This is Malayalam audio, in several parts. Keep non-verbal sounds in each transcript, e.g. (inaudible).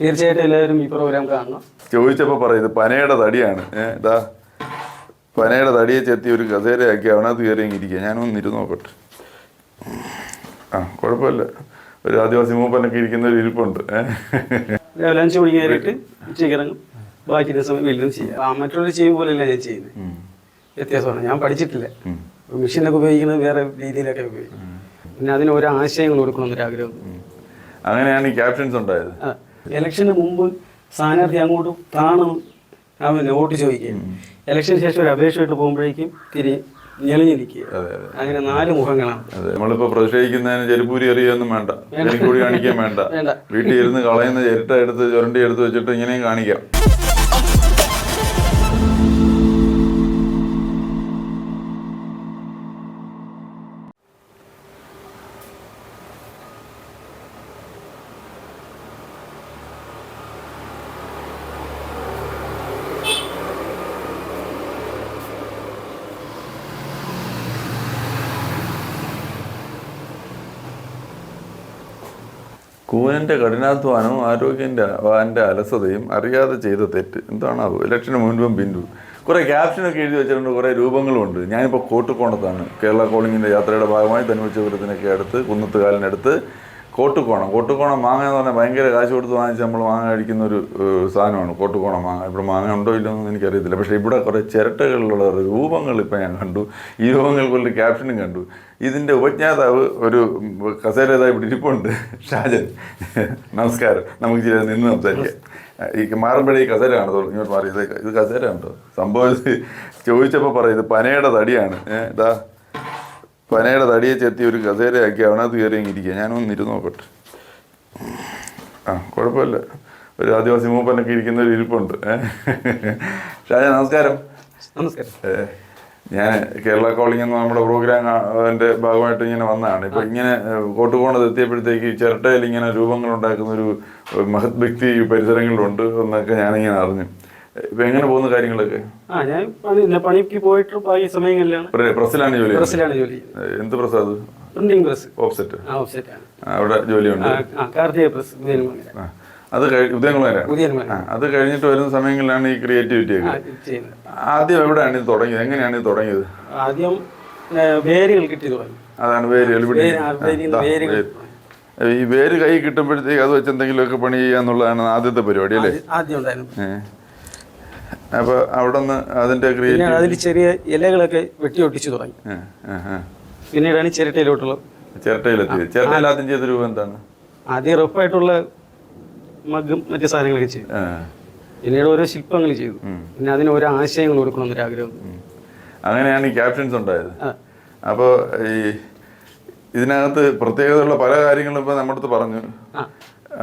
തീർച്ചയായിട്ടും എല്ലാവരും ഈ പ്രോഗ്രാം കാണണം. ചോദിച്ചപ്പോൾ പറയും ഇത് പനയുടെ തടിയാണ്. ഏതാ ഇതാ പനയുടെ തടിയെ ചെത്തി ഒരു കസേരയാക്കി അവനകത്ത് കയറി അങ്ങ് ഇരിക്കുക. ഞാനൊന്ന് ഇരുന്ന് നോക്കട്ടെ. ആ കുഴപ്പമില്ല. ഒരു ആദിവാസി മൂപ്പനൊക്കെ ഇരിക്കുന്ന ഒരു ഇരിപ്പുണ്ട് രാവിലെ അഞ്ച് മണി കയറിയിട്ട് ഉച്ചയ്ക്ക് ഇറങ്ങും. ബാക്കി ദിവസം വീട്ടിലും ചെയ്യാം. ആ മറ്റുള്ളവർ ചെയ്യും പോലെയല്ല ഞാൻ ചെയ്യുന്നത്. വ്യത്യാസമാണ്. ഞാൻ പഠിച്ചിട്ടില്ല. മെഷീനൊക്കെ ഉപയോഗിക്കുന്നത് വേറെ രീതിയിലൊക്കെ ഉപയോഗിക്കും. പിന്നെ അതിന് ഓരോ ആശയങ്ങൾ കൊടുക്കണമെന്നൊരു ആഗ്രഹം അങ്ങനെയാണ് ഈ ക്യാപ്ഷൻസ് ഉണ്ടായത്. ഇലക്ഷന് മുമ്പ് സ്ഥാനാർത്ഥി അങ്ങോട്ട് കാണും അവൻ വോട്ട് ചോദിക്കുക ഇലക്ഷന് ശേഷം ഒരു അപേക്ഷയായിട്ട് പോകുമ്പോഴേക്കും തിരി ഞെളിഞ്ഞിരിക്കുക അങ്ങനെ നാല് മുഖങ്ങളാണ്. നമ്മളിപ്പോ പ്രതിഷേധിക്കുന്നതിന് ചെരുപ്പൂരി എറിയൊന്നും വേണ്ട. ചെരിക്കൂടി കാണിക്കാൻ വേണ്ട. വേണ്ട. വീട്ടിൽ ഇരുന്ന് കളയുന്ന ചിരട്ട എടുത്ത് ചുരണ്ടി എടുത്ത് വെച്ചിട്ട് ഇങ്ങനെയും കാണിക്കാം. കൂനന്റെ കഠിനാധ്വാനവും ആരോഗ്യന്റെ അവന്റെ അലസതയും അറിയാതെ ചെയ്ത തെറ്റ്. എന്താണാവോ? ഇലക്ഷന് മുൻപും പിൻപും. കുറേ ക്യാപ്ഷനൊക്കെ എഴുതി വെച്ചിട്ടുണ്ട് കുറേ രൂപങ്ങളുണ്ട് ഞാനിപ്പോൾ കോട്ടുകോണത്താണ് കേരള കോളിങ്ങിന്റെ യാത്രയുടെ ഭാഗമായി തനിമച്ചപുരത്തിനൊക്കെ അടുത്ത് കുന്നത്തുകാലിനടുത്ത്. കോട്ടുകോണം കോട്ടുകോണം മാങ്ങ എന്ന് പറഞ്ഞാൽ ഭയങ്കര കാശ് കൊടുത്ത് വാങ്ങിച്ച് നമ്മൾ മാങ്ങ കഴിക്കുന്ന ഒരു സാധനമാണ്. കോട്ടുകോണം മാങ്ങ. ഇവിടെ മാങ്ങ ഉണ്ടോ ഇല്ലയോ എന്നൊന്നും എനിക്കറിയത്തില്ല. പക്ഷേ ഇവിടെ കുറേ ചിരട്ടകളിലുള്ള രൂപങ്ങൾ ഇപ്പം ഞാൻ കണ്ടു. ഈ രൂപങ്ങൾക്കുള്ള ക്യാപ്ഷനും കണ്ടു. ഇതിന്റെ ഉപജ്ഞാതാവ് ഒരു കസേരതായി കസേര ഇവിടെ ഇരിപ്പുണ്ട്. ഷാജൻ. നമസ്കാരം. നമുക്ക് ചില നിന്ന് സംസാരിക്കാം. ഈ മാറുമ്പോഴേ ഈ കസേര കാണത്തുള്ളൂ. ഇങ്ങോട്ട് മാറി. ഇത് ഇത് ഉണ്ടോ? സംഭവം ചോദിച്ചപ്പോൾ പറയും ഇത് പനയുടെ തടിയാണ്. ഏഹ് ഇതാ. പനയുടെ തടിയെ ചെത്തി ഒരു കസേരയാക്കി അവനകത്ത് കയറി ഇരിക്കുക ഞാനൊന്ന് ഇരുന്ന് നോക്കട്ടെ. ആ കുഴപ്പമില്ല. ഒരു ആദിവാസി മൂപ്പനൊക്കെ ഇരിക്കുന്ന ഒരു ഇരിപ്പുണ്ട്. ഏഹ് ഷാജ നമസ്കാരം. നമസ്കാരം. ഞാൻ കേരള കോളിംഗ് എന്ന നമ്മുടെ പ്രോഗ്രാം അതിന്റെ ഭാഗമായിട്ട് ഇങ്ങനെ വന്നതാണ്. ഇപ്പം ഇങ്ങനെ ഏഹ്, കോട്ടുകോണത്ത് എത്തിയപ്പോഴത്തേക്ക് ചിരട്ടയിൽ ഇങ്ങനെ രൂപങ്ങൾ ഉണ്ടാക്കുന്ന ഒരു മഹത് വ്യക്തി ഈ പരിസരങ്ങളിലുണ്ട് എന്നൊക്കെ ഞാനിങ്ങനെ അറിഞ്ഞു. ഇപ്പം എങ്ങനെ പോകുന്ന കാര്യങ്ങളൊക്കെ? ആ ഞാൻ പണി പണിക്ക് പോയിട്ട് ഈ പ്ര- പ്രസ്സിലാണ് ജോലി? പ്രസ്സിലാണ് ജോലി എന്ത് പ്രസ് അത്? Printing press offset. ആ ഓഫ്സെറ്റാണ് അവിടെ ജോലിയുണ്ട്? കാർത്തിക പ്രസ് അത് ആ അത് കഴിഞ്ഞിട്ട് വരുന്ന സമയങ്ങളിലാണ് ഈ ക്രിയേറ്റിവിറ്റി ഒക്കെ. ആദ്യം എവിടെയാണ് ഇത് തുടങ്ങിയത്? എങ്ങനെയാണ് ഇത് തുടങ്ങിയത്? ആദ്യം വേരുകൾ കിട്ടി തുടങ്ങി. അതാണ് വേരുകൾ വേര്. ഈ വേര് കൈ കിട്ടുമ്പോഴത്തേക്ക് അത് വെച്ച് എന്തെങ്കിലുമൊക്കെ പണി ചെയ്യാന്നുള്ളതാണ് ആദ്യത്തെ പരിപാടി അല്ലേ? ആദ്യം- ഉണ്ടായിരുന്നു. അപ്പൊ അവിടെ നിന്ന് അതിന്റെ അതിൽ ചെറിയ ഇലകളൊക്കെ വെട്ടി ഒട്ടിച്ചു തുടങ്ങി. പിന്നീടാണ് ചിരട്ടയിലോട്ടുള്ള ചിരട്ടയിലെത്തി ചിരട്ടയിൽ ആദ്യം ചെയ്ത രൂപം എന്താണ്? ആദ്യം റഫായിട്ടുള്ള മഗ്ഗും മറ്റു സാധനങ്ങളൊക്കെ ചെയ്തു. പിന്നീട് ഓരോ ശില്പങ്ങൾ ചെയ്തു. പിന്നെ അതിന് ഓരോ ആശയങ്ങൾ കൊടുക്കണമെന്നൊരു ആഗ്രഹം. അങ്ങനെയാണ് ഈ ക്യാപ്ഷൻസ് ഉണ്ടായത്. അപ്പോൾ ഈ ഇതിനകത്ത് പ്രത്യേകതയുള്ള പല കാര്യങ്ങളും ഇപ്പൊ നമ്മുടെ അടുത്ത് പറഞ്ഞു.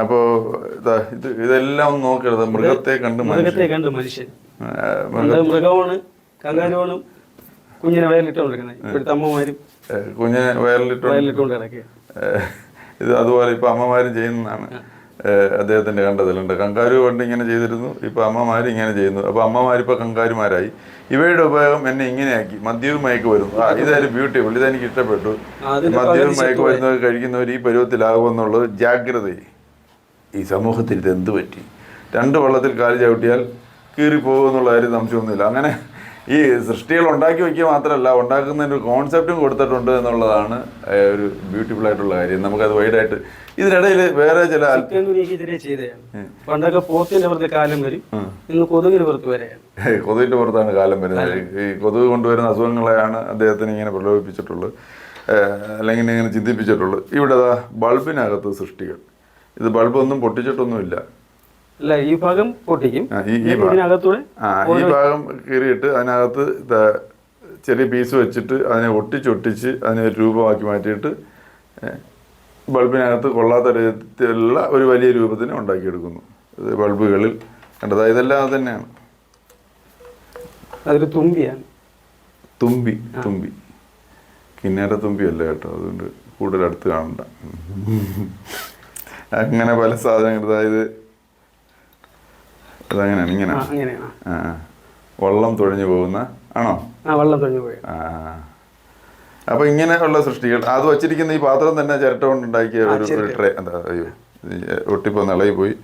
അപ്പോ അപ്പോൾ ഇതാ ഇത് ഇതെല്ലാം നോക്കരുത്. മൃഗത്തെ കണ്ട് മനുഷ്യൻ. മൃഗത്തെ കണ്ട് മനുഷ്യൻ. മൃഗമാണ് കുഞ്ഞിനെ വയലിട്ടുകൊണ്ടിരിക്കുന്നത് ഇപ്പോഴത്തെ അമ്മമാരും കുഞ്ഞിനെ വയലിട്ടുകൊണ്ട് ഇത് അതുപോലെ ഇപ്പൊ അമ്മമാരും ചെയ്യുന്നതാണ്. അദ്ദേഹത്തിന്റെ കണ്ടതിലുണ്ട്. കങ്കാരു പണ്ട് ഇങ്ങനെ ചെയ്തിരുന്നു ഇപ്പൊ അമ്മമാരും ഇങ്ങനെ ചെയ്യുന്നു. അപ്പൊ അമ്മമാരിപ്പോ കങ്കാരുമാരായി. ഇവയുടെ ഉപയോഗം എന്നെ ഇങ്ങനെയാക്കി. മദ്യവും മയക്ക് വരുന്നു. ആ ഇതായാലും ബ്യൂട്ടിഫുൾ ഇതെനിക്ക് ഇഷ്ടപ്പെട്ടു. മദ്യവും മയക്ക് വരുന്നവർ കഴിക്കുന്നവർ ഈ പരുവത്തിലാകുമെന്നുള്ളത് ജാഗ്രത ഈ സമൂഹത്തിൽ ഇത് എന്ത് പറ്റി? രണ്ട് വള്ളത്തിൽ കാൽ ചവിട്ടിയാൽ കീറിപ്പോകുമെന്നുള്ള കാര്യം സംശയമൊന്നുമില്ല. അങ്ങനെ ഈ സൃഷ്ടികൾ ഉണ്ടാക്കി വയ്ക്കുക മാത്രമല്ല ഉണ്ടാക്കുന്നതിന് ഒരു കോൺസെപ്റ്റും കൊടുത്തിട്ടുണ്ട് എന്നുള്ളതാണ് ഒരു ബ്യൂട്ടിഫുൾ ആയിട്ടുള്ള കാര്യം. നമുക്കത് വൈഡായിട്ട് ഇതിനിടയിൽ വേറെ ചില പണ്ടൊക്കെ പോത്തിന്റെ പുറത്ത് കാലം വരും ഇന്ന് കൊതുകിന് പുറത്ത് വരെയാണ്. കൊതുകിന്റെ പുറത്താണ് കാലം വരുന്നത്. ഈ കൊതുക് കൊണ്ടുവരുന്ന അസുഖങ്ങളെയാണ് അദ്ദേഹത്തിന് ഇങ്ങനെ പ്രലോഭിപ്പിച്ചിട്ടുള്ളത്. അല്ലെങ്കിൽ ഇങ്ങനെ ചിന്തിപ്പിച്ചിട്ടുള്ളൂ ഇവിടെ ബൾബിനകത്ത് സൃഷ്ടികൾ. ഇത് ബൾബൊന്നും പൊട്ടിച്ചിട്ടൊന്നുമില്ല. അല്ല ഈ ഭാഗം പൊട്ടിക്കും. ഈ- ഈ ഭാഗം. കീറിയിട്ട് അതിനകത്ത് ചെറിയ പീസ് വെച്ചിട്ട് അതിനെ ഒട്ടിച്ചൊട്ടിച്ച് അതിനെ രൂപമാക്കി മാറ്റിയിട്ട് ബൾബിനകത്ത് കൊള്ളാത്ത രീതിയിലുള്ള ഒരു വലിയ രൂപത്തിനെ ഉണ്ടാക്കിയെടുക്കുന്നു. ബൾബുകളിൽ കണ്ടത് ഇതെല്ലാം അത് തന്നെയാണ്. അതൊരു തുമ്പിയാണ്. തുമ്പി തുമ്പി. കിന്നേര തുമ്പിയല്ല കേട്ടോ അതുകൊണ്ട് കൂടുതൽ അടുത്ത് കാണണ്ട. അങ്ങനെ പല സാധനങ്ങൾ അതായത് അതങ്ങനെയാണ് ഇങ്ങനെ അങ്ങനെയാണ്. ആ വള്ളം തുഴഞ്ഞു പോകുന്ന ആണോ? ആ വെള്ളം തുഴഞ്ഞു പോയി. ആ അപ്പൊ ഇങ്ങനെയുള്ള സൃഷ്ടികൾ അത് വച്ചിരിക്കുന്ന ഈ പാത്രം തന്നെ ചിരട്ട കൊണ്ടുണ്ടാക്കിയ ഒരു ട്രേ എന്താ അയ്യോ ഒട്ടിപ്പോന്ന് ഒട്ടിപ്പോ നിളയി പോയി.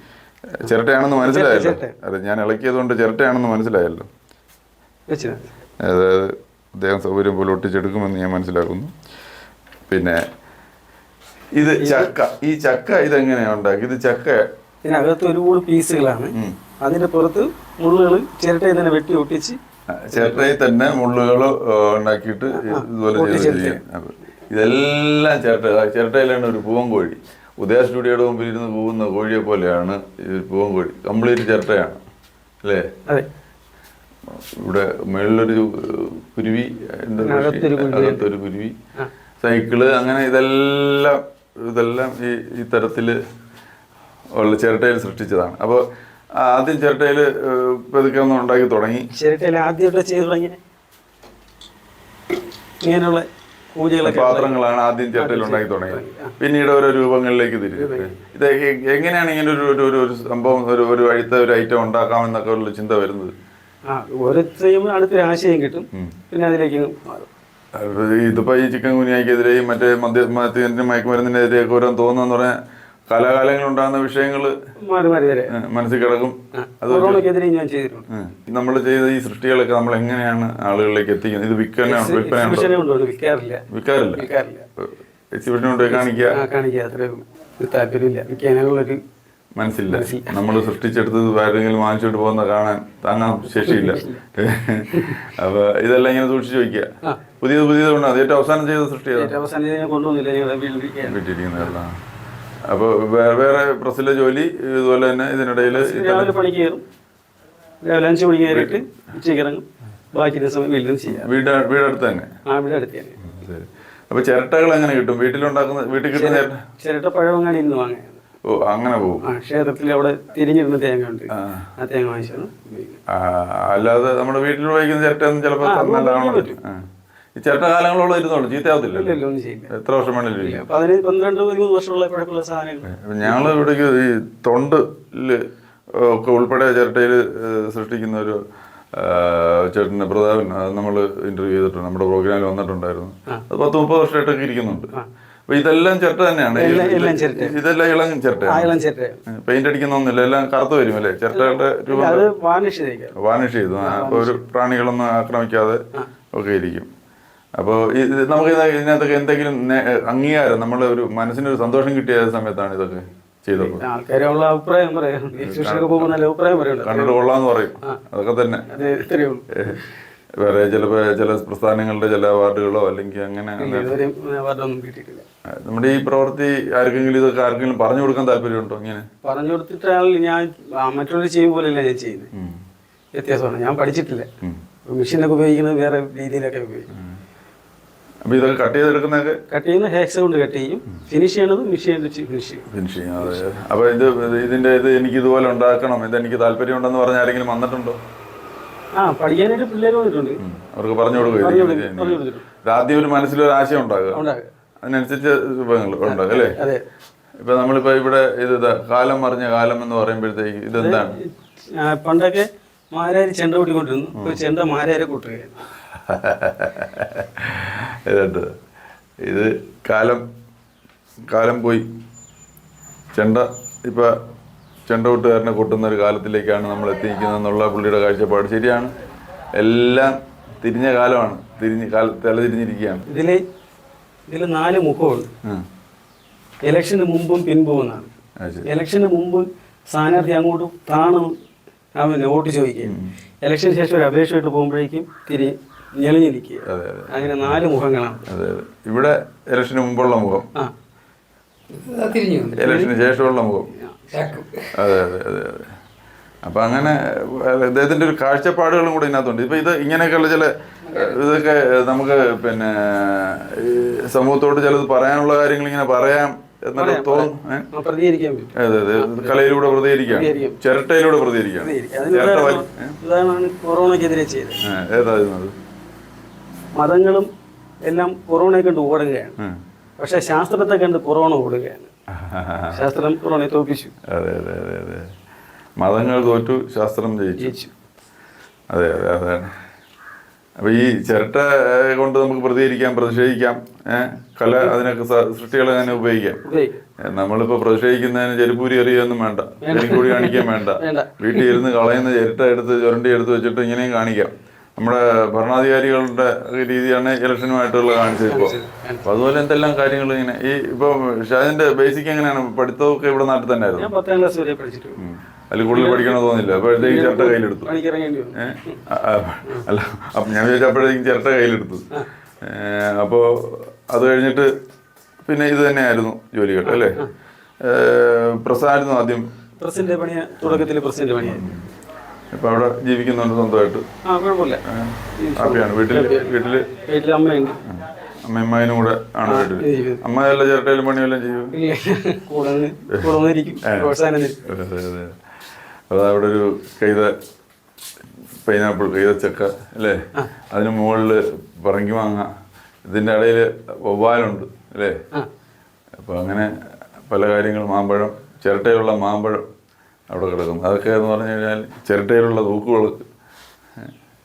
ചിരട്ടയാണെന്ന് മനസ്സിലായല്ലോ. അല്ല അതെ ഞാൻ ഇളക്കിയത് കൊണ്ട് ചിരട്ടയാണെന്ന് മനസ്സിലായല്ലോ. അതായത് അദ്ദേഹം സൗകര്യം പോലെ ഒട്ടിച്ചെടുക്കുമെന്ന് ഞാൻ മനസ്സിലാക്കുന്നു. പിന്നെ ഇത് ചക്ക ഈ ചക്ക ഇതെങ്ങനെയാണ് ഉണ്ടാക്കി ഇത് ചക്ക ഇതിനകത്ത് ഒരുപാട് പീസുകളാണ്. അതിന്റെ പുറത്ത് മുള്ളുകൾ ചിരട്ടയിൽ തന്നെ വെട്ടി ഒട്ടിച്ച് ചിരട്ടയിൽ തന്നെ മുള്ളുകൾ ഉണ്ടാക്കിയിട്ട് ഇതുപോലെ ചെയ്യും. ഇതെല്ലാം ചിരട്ട ചിരട്ടയിലാണ് ഒരു പൂവൻ കോഴി. ഉദയ സ്റ്റുഡിയോയുടെ മുമ്പിൽ ഇരുന്ന് പോകുന്ന കോഴിയെ പോലെയാണ് പൂവൻ കോഴി. കംപ്ലീറ്റ് ചിരട്ടയാണ് അല്ലേ? ഇവിടെ മുകളിലൊരു കുരുവി? അകത്തൊരു കുരുവി. സൈക്കിൾ അങ്ങനെ ഇതെല്ലാം ഇതെല്ലാം ഈ ഈ തരത്തിൽ ഉള്ള ചിരട്ടയിൽ സൃഷ്ടിച്ചതാണ്. അപ്പോൾ ആദ്യം ചിരട്ടയിൽ പതുക്കെ ഒന്ന് ഉണ്ടാക്കി തുടങ്ങി. ചിരട്ടയിൽ ആദ്യമായിട്ട് ചെയ്തു തുടങ്ങി ഇങ്ങനെയുള്ള പൂജകളൊക്കെ പാത്രങ്ങളാണ് ആദ്യം ചിരട്ടയിൽ ഉണ്ടാക്കി തുടങ്ങിയത്. പിന്നീട് ഓരോ രൂപങ്ങളിലേക്ക് തിരിഞ്ഞു. ഇത് എങ്ങനെയാണ് ഇങ്ങനെ ഒരു ഒരു- ഒരു സംഭവം ഒരു ഒരു അഴുത്ത ഒരു ഐറ്റം ഉണ്ടാക്കാമെന്നൊക്കെ ഉള്ള ചിന്ത വരുന്നത്? ആ ഓരോ ചെയ്യുമ്പോൾ അടുത്തൊരു ആശയം കിട്ടും. പിന്നെ അതിലേക്ക് മാറും. ഈ ചിക്കൻ കുനിയാക്കെതിരെയും മറ്റേ മദ്യ മദ്യത്തിന്റെ മയക്കുമരുന്നിനെതിരെയൊക്കെ ഓരോ തോന്നുന്നു പറഞ്ഞാൽ കാലാകാലങ്ങൾ ഉണ്ടാകുന്ന വിഷയങ്ങൾ മനസ്സിൽ കിടക്കും. കൊറോണക്കെതിരെ ഞാൻ ചെയ്തിട്ടുണ്ട്. നമ്മൾ ചെയ്ത ഈ സൃഷ്ടികളൊക്കെ നമ്മൾ എങ്ങനെയാണ് ആളുകളിലേക്ക് എത്തിക്കുന്നത്? ഇത് വിൽക്കാനാണ് വിൽപ്പനയാണ്? വിൽക്കാറില്ല. എക്സിബിഷൻ കൊണ്ട് കാണിക്കുക? ആ കാണിക്കുക. അത്രയും ഒരു താല്പര്യമില്ല. വിൽക്കാനുള്ളൊരു മനസ്സില്ല. നമ്മൾ സൃഷ്ടിച്ചെടുത്തത് ആരെങ്കിലും വാങ്ങിച്ചോട്ട് പോകുന്ന കാണാൻ താങ്ങാൻ ശേഷിയില്ല. അപ്പൊ ഇതെല്ലാം ഇങ്ങനെ സൂക്ഷിച്ചു വെക്കുക. പുതിയത് പുതിയത് കൊണ്ട് അത് ഏറ്റവും അവസാനം ചെയ്ത സൃഷ്ടിയാണ് അവസാനം കൊണ്ടുവന്നില്ല. വീട്ടിലിരിക്കുന്നതെല്ലാം അപ്പൊ വേറെ വേറെ പ്രസ്സിലെ ജോലി ഇതുപോലെ തന്നെ ഇതിനിടയിൽ രാവിലെ പണിക്ക് കയറും. രാവിലെ അഞ്ച് മണിക്ക് കയറിയിട്ട് ഉച്ചയ്ക്ക് ഇറങ്ങും. ബാക്കി ദിവസം വീട്ടിലും ചെയ്യാം. വീട് വീടടുത്ത് തന്നെ? ആ അടുത്ത് തന്നെ. ശരി. അപ്പൊ ചിരട്ടകൾ എങ്ങനെ കിട്ടും? വീട്ടിലുണ്ടാക്കുന്ന വീട്ടിൽ കിട്ടുന്ന ചിരട്ട ചിരട്ട പഴവങ്ങാടി ഇന്ന് വാങ്ങിയത് ഓ അങ്ങനെ പോകും ആ ക്ഷേത്രത്തിൽ അവിടെ തിരിഞ്ഞിരുന്ന തേങ്ങ ഉണ്ട്. ആ. തേങ്ങ വാങ്ങിച്ചാണ് അല്ലാതെ നമ്മുടെ വീട്ടിൽ ഉപയോഗിക്കുന്ന ചിരട്ടയൊന്നും ചിലപ്പോൾ നല്ലതാണോ ഈ ചേട്ടൻ കാലങ്ങളോളം ഇരുന്നോളൂ ചീത്തയാവത്തില്ല എത്ര വർഷം വേണമെങ്കിലും പന്ത്രണ്ട് പതിമൂന്ന് വർഷമുള്ള സാധനങ്ങൾ. ഞങ്ങൾ ഇവിടേക്ക് ഈ തൊണ്ടിൽ ഒക്കെ ഉൾപ്പെടെ ചിരട്ടയിൽ സൃഷ്ടിക്കുന്ന ഒരു ചേട്ടന്റെ പ്രതാപൻ നമ്മൾ ഇന്റർവ്യൂ ചെയ്തിട്ടുണ്ട് നമ്മുടെ പ്രോഗ്രാമിൽ വന്നിട്ടുണ്ടായിരുന്നു. അത് പത്ത് മുപ്പത് വർഷമായിട്ടൊക്കെ ഇരിക്കുന്നുണ്ട്. അപ്പൊ ഇതെല്ലാം ചിരട്ട തന്നെയാണ്. ഇതെല്ലാം ഇളം ചിരട്ട. പെയിന്റ് അടിക്കുന്ന പെയിന്റ് അടിക്കുന്നൊന്നുമില്ല എല്ലാം കറുത്ത് വരും അല്ലേ? ചിരട്ടകളുടെ രൂപം വാനിഷ് ചെയ്തു. അപ്പൊ ഒരു പ്രാണികളൊന്നും ആക്രമിക്കാതെ ഒക്കെ ഇരിക്കും. അപ്പോൾ നമുക്ക് ഇത് ഇതിനകത്തൊക്കെ എന്തെങ്കിലും അംഗീകാരം നമ്മളെ ഒരു മനസ്സിനൊരു സന്തോഷം കിട്ടിയ സമയത്താണ് ഇതൊക്കെ ചെയ്തപ്പോൾ ആൾക്കാരുള്ള അഭിപ്രായം പറയാം. എക്സിബിഷനൊക്കെ പോകുമ്പോൾ നല്ല അഭിപ്രായം പറയുന്നുണ്ട്. കണ്ടിട്ട് കൊള്ളാമെന്ന് പറയും. അതൊക്കെ തന്നെ. വേറെ ചിലപ്പോൾ ചില പ്രസ്ഥാനങ്ങളുടെ ചില അവാർഡുകളോ അല്ലെങ്കിൽ അങ്ങനെ നമ്മുടെ ഈ പ്രവൃത്തി ആർക്കെങ്കിലും ഇതൊക്കെ ആർക്കെങ്കിലും പറഞ്ഞു കൊടുക്കാൻ താല്പര്യമുണ്ടോ ഇങ്ങനെ? പറഞ്ഞു കൊടുത്തിട്ടാണ് ഞാൻ മറ്റുള്ളവർ ചെയ്യും പോലെയല്ല ഞാൻ ചെയ്യുന്നത്. വ്യത്യാസമാണ്. ഞാൻ പഠിച്ചിട്ടില്ല. മെഷീനൊക്കെ ഉപയോഗിക്കുന്നത് വേറെ രീതിയിലൊക്കെ ഉപയോഗിക്കും. അപ്പൊ ഇതൊക്കെ കട്ട് ചെയ്തെടുക്കുന്നതൊക്കെ കട്ട് ചെയ്യുന്ന ഹേക്സ് കൊണ്ട് കട്ട് ചെയ്യും. ഫിനിഷ് ചെയ്യണത് മെഷീൻ വെച്ച് ഫിനിഷ് ചെയ്യും. ഫിനിഷ് ചെയ്യും അതെ. അപ്പൊ ഇത് ഇതിന്റെ ഇത് എനിക്ക് ഇതുപോലെ ഉണ്ടാക്കണം. ഇത് എനിക്ക് താല്പര്യമുണ്ടെന്ന് പറഞ്ഞ ആരെങ്കിലും വന്നിട്ടുണ്ടോ? ആ പഠിക്കാനായിട്ട് പിള്ളേർ വന്നിട്ടുണ്ട്. അവർക്ക് പറഞ്ഞു കൊടുക്കുക ആദ്യം ഒരു മനസ്സിലൊരു ആശയം ഉണ്ടാകുക അതിനനുസരിച്ച് രൂപങ്ങൾ ഉണ്ടാകും അല്ലേ? ഇപ്പൊ നമ്മളിപ്പോ ഇവിടെ ഇത് കാലം മറിഞ്ഞ കാലം എന്ന് പറയുമ്പോഴത്തേക്ക് ഇതെന്താണ്? പണ്ടൊക്കെ മാരാരി ചെണ്ട കൂട്ടിക്കൊണ്ടിരുന്നു ചെണ്ട മാരാരെ കൂട്ടുകയാണ്. (laughs) ഇതുണ്ട്. ഇത് കാലം കാലം പോയി. ചെണ്ട ഇപ്പം ചെണ്ട കൂട്ടുകാരനെ കൂട്ടുന്ന ഒരു കാലത്തിലേക്കാണ് നമ്മൾ എത്തിയിരിക്കുന്നത് എന്നുള്ള പുള്ളിയുടെ കാഴ്ചപ്പാട് ശരിയാണ്. എല്ലാം തിരിഞ്ഞ കാലമാണ്. തിരിഞ്ഞ് കാല തല തിരിഞ്ഞിരിക്കുകയാണ്. ഇതിൽ ഇതിൽ നാല് മുഖമുണ്ട്. ഇലക്ഷന് മുമ്പും പിൻപും എന്നാണ്. ഇലക്ഷന് മുമ്പ് സ്ഥാനാർത്ഥി അങ്ങോട്ട് താണു അവന് വോട്ട് ചോദിക്കും. ഇലക്ഷന് ശേഷം ഒരു അപേക്ഷയായിട്ട് പോകുമ്പോഴേക്കും തിരി അങ്ങനെ നാല് മുഖങ്ങളാണ്. അതെ അതെ. ഇവിടെ ഇലക്ഷന് മുമ്പുള്ള മുഖം. ആ. തിരിഞ്ഞു ഇലക്ഷന് ശേഷമുള്ള മുഖം. അതെ അതെ അതെ അതെ. അപ്പൊ അങ്ങനെ അദ്ദേഹത്തിന്റെ ഒരു കാഴ്ചപ്പാടുകളും കൂടെ ഇതിനകത്തുണ്ട്. ഇപ്പൊ ഇത് ഇങ്ങനെയൊക്കെയുള്ള ചില ഇതൊക്കെ നമുക്ക് പിന്നെ സമൂഹത്തോട് ചിലത് പറയാനുള്ള കാര്യങ്ങൾ ഇങ്ങനെ പറയാം എന്നൊക്കെ തോന്നും. അതെ അതെ കലയിലൂടെ പ്രതികരിക്കാം. ചിരട്ടയിലൂടെ പ്രതികരിക്കാം. ഏതായിരുന്നു അത്? മതങ്ങളും എല്ലാം കൊറോണയെ കണ്ട് ഓടുകയാണ്. പക്ഷെ ശാസ്ത്രത്തെ കണ്ട് കൊറോണ ഓടുകയാണ്. (laughs) ശാസ്ത്രം കൊറോണയെ തോപ്പിച്ചു അതെ അതെ അതെ അതെ. മതങ്ങൾ തോറ്റു ശാസ്ത്രം ജയിച്ചു. അതെ അതെ അതെ അപ്പൊ ഈ ചിരട്ട കൊണ്ട് നമുക്ക് പ്രതികരിക്കാം പ്രതിഷേധിക്കാം ഏഹ് കല അതിനൊക്കെ സൃഷ്ടികളെ തന്നെ ഉപയോഗിക്കാം. നമ്മളിപ്പോൾ പ്രതിഷേധിക്കുന്നതിന് ചെരുപ്പൂരി എറിയൊന്നും വേണ്ട. ചെരിക്കൂടി കാണിക്കാൻ വേണ്ട. വേണ്ട. (laughs) വീട്ടിൽ ഇരുന്ന് കളയുന്ന ചിരട്ട എടുത്ത് ചുരണ്ടി എടുത്ത് വെച്ചിട്ട് ഇങ്ങനെയും കാണിക്കാം. നമ്മുടെ ഭരണാധികാരികളുടെ രീതിയാണ് ഇലക്ഷനുമായിട്ടുള്ള കാണിച്ചത് ഇപ്പോൾ അപ്പൊ അതുപോലെ എന്തെല്ലാം കാര്യങ്ങൾ ഇങ്ങനെ ഈ ഇപ്പൊ ഷാജിന്റെ ബേസിക് എങ്ങനെയാണ്? പഠിത്തമൊക്കെ ഇവിടെ നാട്ടിൽ തന്നെ ആയിരുന്നു ഞാൻ പത്താം ക്ലാസ് വരെ പഠിച്ചിട്ട്. അതിൽ കൂടുതൽ പഠിക്കണം തോന്നില്ല. അപ്പോഴത്തേക്ക് ചിരട്ട കയ്യിലെടുത്തു. അല്ല അപ്പൊ ഞാൻ വിചാരിച്ചപ്പോഴേക്കും ചിരട്ട കയ്യിലെടുത്തു. അപ്പോ അത് കഴിഞ്ഞിട്ട് പിന്നെ ഇത് തന്നെയായിരുന്നു ജോലി കേട്ടോ അല്ലേ പ്രസായിരുന്നു ആദ്യം. പ്രസിന്റെ പണിയ തുടക്കത്തിൽ പ്രസിന്റെ പണിയായിരുന്നു ഇപ്പൊ അവിടെ ജീവിക്കുന്നുണ്ട് സ്വന്തമായിട്ട്. ഹാപ്പിയാണ്. വീട്ടിൽ വീട്ടിൽ? വീട്ടിൽ അമ്മയുണ്ട്. അമ്മയമ്മനും കൂടെ ആണ് വീട്ടിൽ. അമ്മ എല്ലാ ചിരട്ടയിലും പണിയെല്ലാം ചെയ്യും? അതെ അവിടെ ഒരു കൈത പൈനാപ്പിൾ കൈതച്ചക്ക അല്ലേ? അതിന് മുകളിൽ പറങ്കി വാങ്ങ ഇതിന്റെ ഇടയിൽ വവ്വാലുണ്ട് അല്ലേ? അപ്പൊ അങ്ങനെ പല കാര്യങ്ങളും മാമ്പഴം ചിരട്ടയിലുള്ള മാമ്പഴം അവിടെ കിടക്കുന്നു. അതൊക്കെ എന്ന് പറഞ്ഞു കഴിഞ്ഞാൽ ചിരട്ടയിലുള്ള തൂക്കുകൾ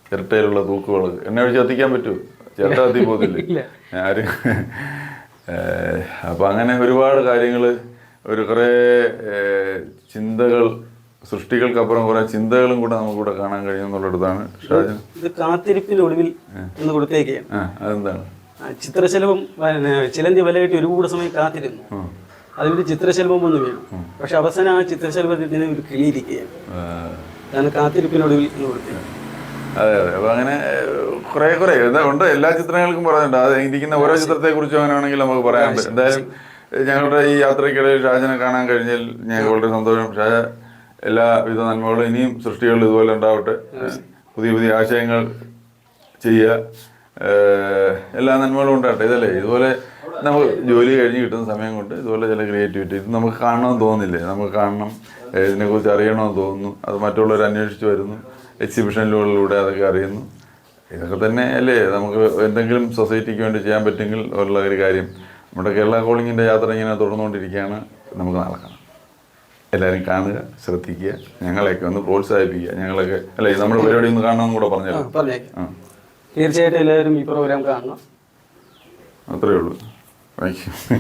ചിരട്ടയിലുള്ള തൂക്കുകൾ എന്നെ ഒഴിച്ച് കത്തിക്കാൻ പറ്റുമോ? ചിരട്ട കത്തി പോകത്തില്ലേ. (laughs) ആരും? അപ്പം അങ്ങനെ ഒരുപാട് കാര്യങ്ങൾ ഒരു കുറേ ചിന്തകൾ സൃഷ്ടികൾക്കപ്പുറം കുറേ ചിന്തകളും കൂടെ നമുക്കിവിടെ കാണാൻ കഴിയുമെന്നുള്ളിടത്താണ് ഷാജൻ ഇത് കാത്തിരിപ്പിനൊടുവിൽ ഒന്ന് കൊടുത്തേക്കാണ് അതെന്താണ്? ചിത്രശലഭം ചിലന്തി വല ഒരു ഒരുപാട് സമയം കാത്തിരുന്നു. അതിനൊരു ചിത്രശലഭം ഒന്ന് വേണം പക്ഷെ അവസാനം ആ ചിത്രശലഭത്തിന് ഒരു കിളിയിരിക്കുകയാണ്. കാത്തിരിപ്പിനോട് കാത്തിരിപ്പിനൊടുവിൽ അതെ അതെ. അപ്പൊ അങ്ങനെ കുറെ കുറെ. ഉണ്ട്. എല്ലാ ചിത്രങ്ങൾക്കും പറയുന്നുണ്ട് അത് ഇരിക്കുന്ന ഓരോ ചിത്രത്തെ കുറിച്ച് അങ്ങനെയാണെങ്കിൽ നമുക്ക് പറയാൻ പറ്റും എന്തായാലും ഞങ്ങളുടെ ഈ യാത്രയ്ക്കിടയിൽ ഷാജനെ കാണാൻ കഴിഞ്ഞാൽ ഞങ്ങൾക്ക് വളരെ സന്തോഷം. ഷാജ എല്ലാവിധ നന്മകളും ഇനിയും സൃഷ്ടികൾ ഇതുപോലെ ഉണ്ടാവട്ടെ. പുതിയ പുതിയ ആശയങ്ങൾ ചെയ്യുക. എല്ലാ നന്മകളും ഉണ്ടാകട്ടെ. ഇതല്ലേ? ഇതുപോലെ നമുക്ക് ജോലി കഴിഞ്ഞ് കിട്ടുന്ന സമയം കൊണ്ട് ഇതുപോലെ ചില ക്രിയേറ്റിവിറ്റി ഇത് നമുക്ക് കാണണമെന്ന് തോന്നുന്നില്ലേ നമുക്ക് കാണണം. ഇതിനെ കുറിച്ച് അറിയണമെന്ന് തോന്നുന്നു. അത് മറ്റുള്ളവർ അന്വേഷിച്ച് വരുന്നു. എക്സിബിഷനിലൂടെ അതൊക്കെ അറിയുന്നു. ഇതൊക്കെ തന്നെ അല്ലേ? നമുക്ക് എന്തെങ്കിലും സൊസൈറ്റിക്ക് വേണ്ടി ചെയ്യാൻ പറ്റുമെങ്കിൽ ഉള്ള ഒരു കാര്യം. നമ്മുടെ കേരള കോളിങ്ങിന്റെ യാത്ര ഇങ്ങനെ തുടർന്നുകൊണ്ടിരിക്കുകയാണ്. നമുക്ക് നടക്കണം എല്ലാവരും കാണുക ശ്രദ്ധിക്കുക ഞങ്ങളെയൊക്കെ ഒന്ന് പ്രോത്സാഹിപ്പിക്കുക. ഞങ്ങളൊക്കെ അല്ലേ? നമ്മുടെ പരിപാടി ഒന്ന് കാണണമെന്ന് കൂടെ പറഞ്ഞു തീർച്ചയായിട്ടും എല്ലാവരും ഈ പ്രോഗ്രാം കാണണം. അത്രയേ ഉള്ളൂ. Ой. (laughs)